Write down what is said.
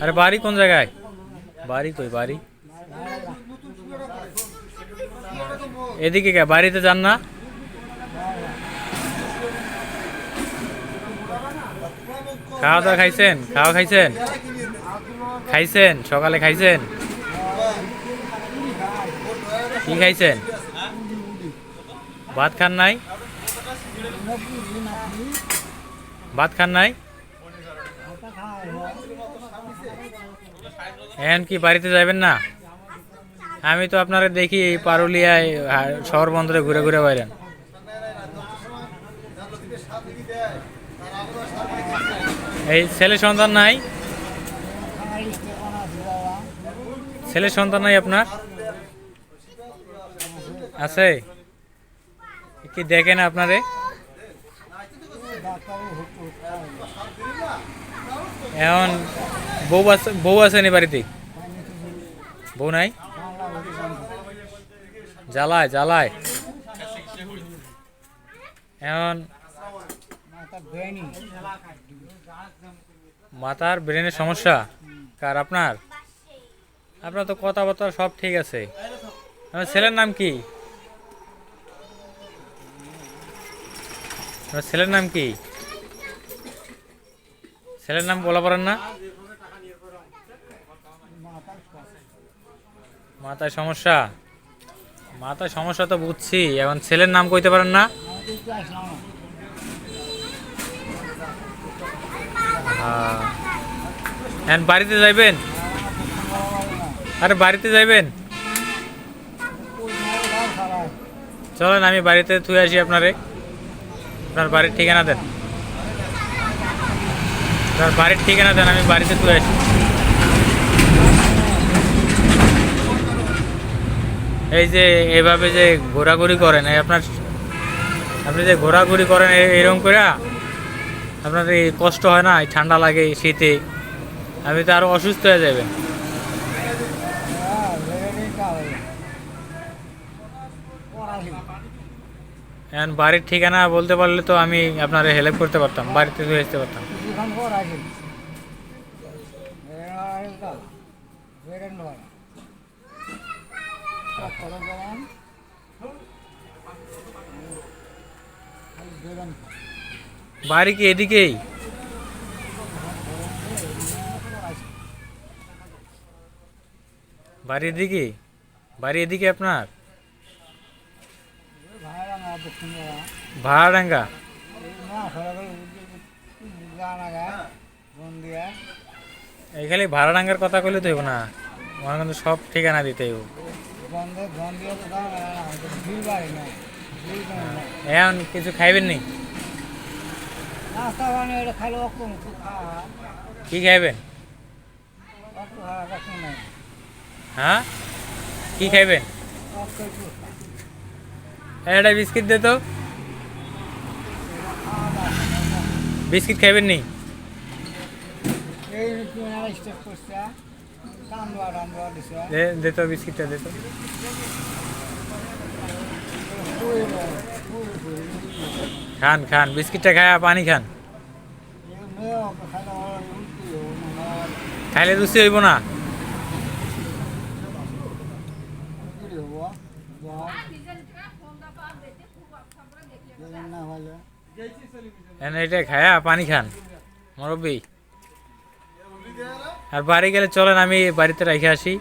আরে বাড়ি কোন জায়গায়? বাড়ি কই, বাড়ি? এদিকে কে, বাড়িতে যান না? খাওয়া দাওয়া খাইছেন? খাওয়া খাইছেন? খাইছেন? সকালে খাইছেন? কি খাইছেন? ভাত খান নাই? ভাত খান নাই? এখন কি বাড়িতে যাবেন না? আমি তো আপনারা দেখি এই পারুলিয়ায় শহর বন্দরে ঘুরে ঘুরে বাইরেন এই ছেলে সন্তান নাই? ছেলে সন্তান নাই আপনার? আছে? কি দেখেন আপনারে? এখন বউ আছে বউ আছে নি বাড়িতে? বউ নাই? জ্বালায় জ্বালায়। এখন মাথার ব্রেনের সমস্যা। কার আপনার? আপনার তো কথাবার্তা সব ঠিক আছে। আপনার ছেলের নাম কি? আপনার ছেলের নাম কি? ছেলের নাম বলা পারেন না? মাথায় সমস্যা? মাথায় সমস্যা তো বুঝছি, এখন ছেলের নাম কইতে পারেন না? হ্যাঁ। বাড়িতে যাইবেন? আরে বাড়িতে যাইবেন? চলেন, আমি বাড়িতে থুয়ে আসি আপনারে। আপনার বাড়ির ঠিকানা দেন। আপনার বাড়ির ঠিকানা দেন আমি বাড়িতে থুয়ে আসি। এই যে এভাবে যে ঘোরাঘুরি করেন আপনার, আপনি যে ঘোরাঘুরি করেন এরকম করে আপনার এই কষ্ট হয় না ঠান্ডা লাগে শীতে, আপনি তো আরও অসুস্থ হয়ে যাবেন। এখন বাড়ির ঠিকানা বলতে পারলে তো আমি আপনার হেল্প করতে পারতাম, বাড়িতে চলে আসতে পারতাম। বাড়ি কি এদিকেই বাড়ি এদিকে বাড়ি এদিকে আপনার ভাড়াডাঙ্গা এই খালি ভাড়াডাঙ্গার কথা কইলে তো হইব না। আমার কিন্তু সব ঠিকানা দিতে হইব। এখন কিছু খাইবেন নি? কি খাইবেন? হ্যাঁ? কি খাইবেন? একটা বিস্কিট দে তো। বিস্কিট খাইবেন নি এই রুটিনারা স্টেপ করছে কান্দোয়া টান্দোয়া দিছে দে দে তো বিস্কিটটা দে তো খান খান বিস্কিটটা খায় পানি খান খাইলে রুচি হইব না এনে এটা খায়া পানি খান। মুরব্বী। আর বাড়ি গেলে চলেন আমি বাড়িতে রেখে আসি।